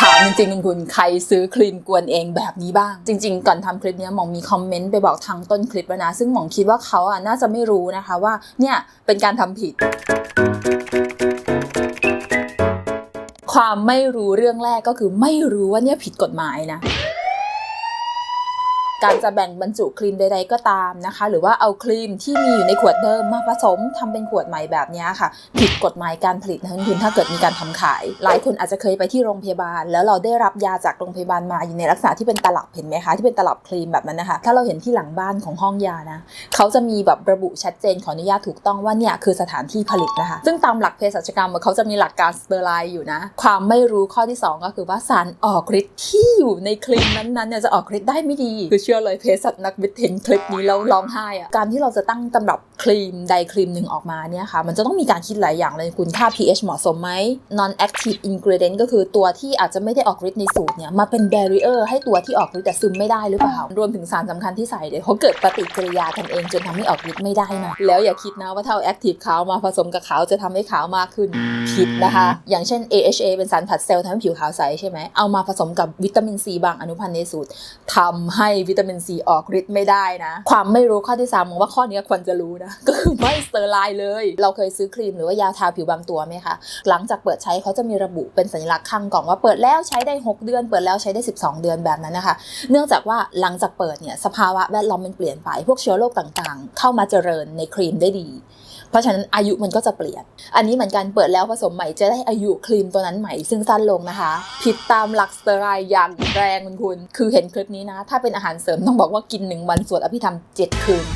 ถามจริงๆคุณคุณใครซื้อครีมกวนเองแบบนี้บ้าง จริง ๆ ก่อนทำคลิปนี้หมองมีคอมเมนต์ไปบอกทางต้นคลิปแล้วนะ ซึ่งหมองคิดว่าเขาอะน่าจะไม่รู้นะคะว่าเนี่ยเป็นการทำผิดความไม่รู้เรื่องแรกก็คือไม่รู้ว่าเนี่ยผิดกฎหมายนะ การจะแบ่งบรรจุครีมใด ๆ ก็ตามนะคะ หรือว่าเอาครีมที่มีอยู่ในขวดเดิมมาผสมทำเป็นขวดใหม่แบบนี้ค่ะ ผิดกฎหมายการผลิตนะคุณถ้าเกิดมีการทำขาย หลายคนอาจจะเคยไปที่โรงพยาบาล แล้วเราได้รับยาจากโรงพยาบาลมาอยู่ในลักษณะที่เป็นตลับเห็นไหมคะที่เป็นตลับครีมแบบนั้นนะคะถ้าเราเห็นที่หลังบ้านของห้องยานะเขาจะมีแบบระบุชัดเจนขออนุญาตถูกต้องว่าเนี่ยคือสถานที่ผลิตนะคะ ซึ่งตามหลักเภสัชกรรมเขาจะมีหลักการสเตอร์ไลน์อยู่นะ ความไม่รู้ข้อที่ 2 ก็คือว่าสารออกฤทธิ์ที่อยู่ในครีมนั้นๆเนี่ยจะออกฤทธิ์ได้ไม่ดีคือเชื่อเลยเภสัชนักวิทย์เห็นคลิปนี้แล้วร้องไห้อะการที่เราจะตั้งตำรับครีมใดครีมหนึ่งออกมาเนี่ยค่ะ มันจะต้องมีการคิดหลายอย่างเลยคุณค่า pH เหมาะสมไหม non active ingredient ก็คือตัวที่อาจจะไม่ได้ออกฤทธิ์ในสูตรเนี่ยมาเป็น barrier ให้ตัวที่ออกฤทธิ์แต่ซึมไม่ได้หรือเปล่า รวมถึงสารสำคัญที่ใส่เดี๋ยวเขาเกิดปฏิกิริยากันเองจนทำให้ออกฤทธิ์ไม่ได้นะแล้วอย่าคิดนะว่าถ้าเอา active ขาวมาผสมกับขาวจะทำให้ขาวมากขึ้นผิดนะคะ อย่างเช่น AHA เป็นสารผัดเซลล์ทำให้ผิวขาวใสใช่ไหมเอามาผสมกับวิตามินซีบางอนุพันธ์ในสูตรทำให้วิตามินซีออกฤทธิ์ไม่ได้นะ ความไม่รู้ข้อที่3มองว่าข้อนี้ควรจะรู้นะ ก็คือไม่สเตอร์ไลน์เลย เราเคยซื้อครีมหรือว่ายาทาผิวบางตัวไหมคะ หลังจากเปิดใช้เขาจะมีระบุเป็นสัญลักษณ์ข้างกล่องว่าเปิดแล้วใช้ได้ 6 เดือน เปิดแล้วใช้ได้ 12 เดือนแบบนั้นนะคะ เนื่องจากว่าหลังจากเปิดเนี่ยสภาวะแวดล้อมมันเปลี่ยนไปพวกเชื้อโรคต่างๆ เข้ามาเจริญในครีมได้ดี เพราะฉะนั้นอายุมันก็จะเปลี่ยน อันนี้เหมือนกันเปิดแล้วผสมใหม่จะได้อายุครีมตัวนั้นใหม่ซึ่งสั้นลงนะคะ ผิดตามหลักสเตอร์ไลน์อย่างแรงคุณคุณ คือเห็นคลิปนี้นะ ถ้าเป็นอาหารเสริมต้องบอกว่ากินหนึ่งวันสวดอภิธรรมเจ็ดคืน